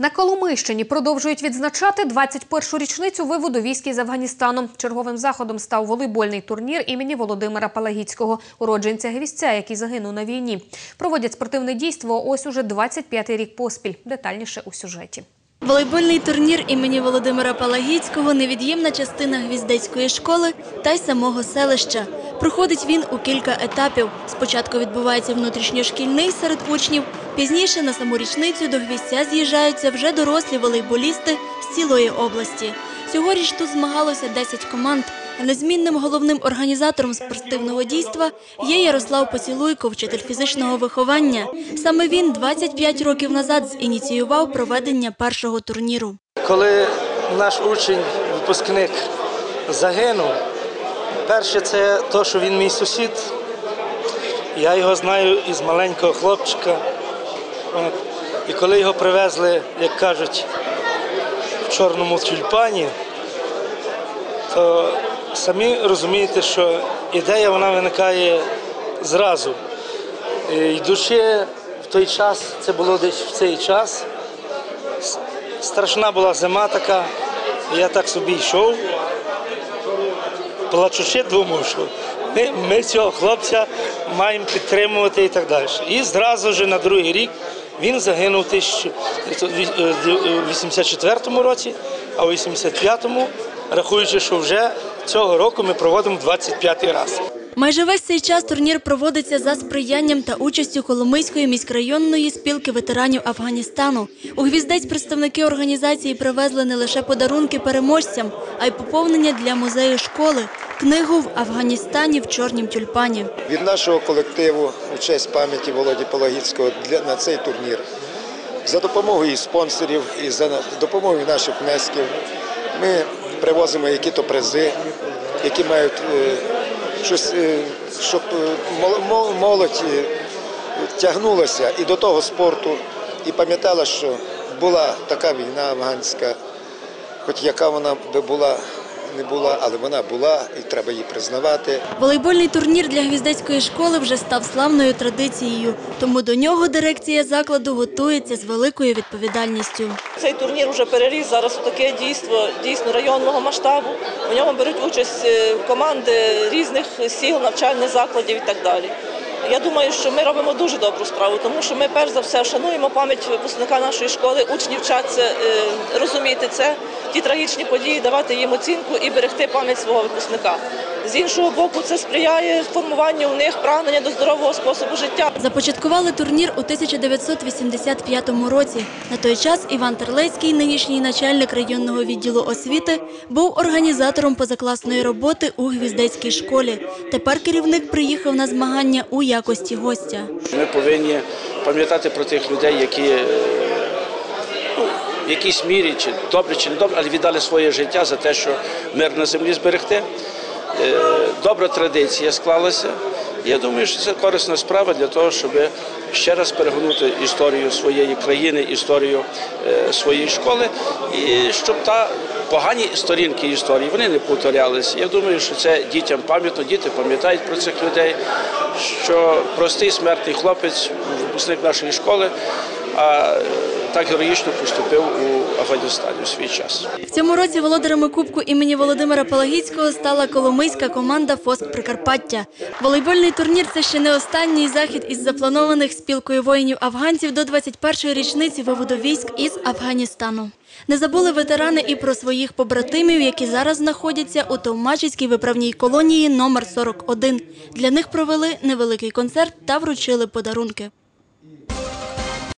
На Коломийщині продовжують відзначати 21-шу річницю виводу військ із Афганістану. Черговим заходом став волейбольний турнір імені Володимира Палагіцького, уродженця Гвістця, який загинув на війні. Проводять спортивне дійство ось уже 25-й рік поспіль. Детальніше у сюжеті. Волейбольний турнір імені Володимира Палагіцького – невід'ємна частина гвіздецької школи та й самого селища. Проходить він у кілька етапів. Спочатку відбувається внутрішньошкільний серед учнів, пізніше на саму річницю до гвіздця з'їжджаються вже дорослі волейболісти з цілої області. Цьогоріч тут змагалося 10 команд. Незмінним головним організатором спортивного дійства є Ярослав Поцілуйко, вчитель фізичного виховання. Саме він 25 років назад зініціював проведення першого турніру. Коли наш учень, випускник, загинув, перше це те, що він мій сусід. Я його знаю із маленького хлопчика. І коли його привезли, як кажуть, в чорному тюльпані, то самі розумієте, що ідея вона виникає зразу. Йдучи в той час, це було десь в цей час, страшна була зима така. Я так собі йшов, плачучи, думав, що ми, ми цього хлопця маємо підтримувати і так далі. І зразу ж на другий рік він загинув у 1984 році, а у 85-му, рахуючи, що вже цього року ми проводимо 25-й раз. Майже весь цей час турнір проводиться за сприянням та участю Коломийської міськрайонної спілки ветеранів Афганістану. У Гвіздець представники організації привезли не лише подарунки переможцям, а й поповнення для музею школи – книгу в Афганістані в чорнім тюльпані. Від нашого колективу у честь пам'яті Володі Палагіцького для на цей турнір за допомогою спонсорів і за допомогою наших внесків ми привозимо які-то призи, які мають е, щось, е, щоб е, мол- мол- молодь е, тягнулася і до того спорту, і пам'ятала, що була така війна афганська, хоч яка вона би була, не була, але вона була, і треба її признавати. Волейбольний турнір для гвіздецької школи вже став славною традицією, тому до нього дирекція закладу готується з великою відповідальністю. Цей турнір вже переріс зараз у таке дійство дійсно районного масштабу. У ньому беруть участь е, команди різних сіл, навчальних закладів і так далі. Я думаю, що ми робимо дуже добру справу, тому що ми перш за все шануємо пам'ять випускника нашої школи, учні вчаться е, розуміти це, ті трагічні події, давати їм оцінку і берегти пам'ять свого випускника. З іншого боку, це сприяє формуванню у них прагнення до здорового способу життя. Започаткували турнір у 1985 році. На той час Іван Терлецький, нинішній начальник районного відділу освіти, був організатором позакласної роботи у Гвіздецькій школі. Тепер керівник приїхав на змагання у якості гостя. Ми повинні пам'ятати про тих людей, які е, ну, в якійсь мірі, чи добре, чи не добре, але віддали своє життя за те, що мир на землі зберегти. Е, Добра традиція склалася. Я думаю, що це корисна справа для того, щоб ще раз перегорнути історію своєї країни, історію е, своєї школи, і щоб та погані сторінки історії вони не повторялися. Я думаю, що це дітям пам'ятно, діти пам'ятають про цих людей, що простий смертний хлопець, випускник нашої школи, а так героїчно поступив у Афганістані у свій час. В цьому році володарями Кубку імені Володимира Палагіцького стала коломийська команда «Фоск Прикарпаття». Волейбольний турнір – це ще не останній захід із запланованих спілкою воїнів афганців до 21-ї річниці виводу військ із Афганістану. Не забули ветерани і про своїх побратимів, які зараз знаходяться у Товмачицькій виправній колонії номер 41. Для них провели невеликий концерт та вручили подарунки.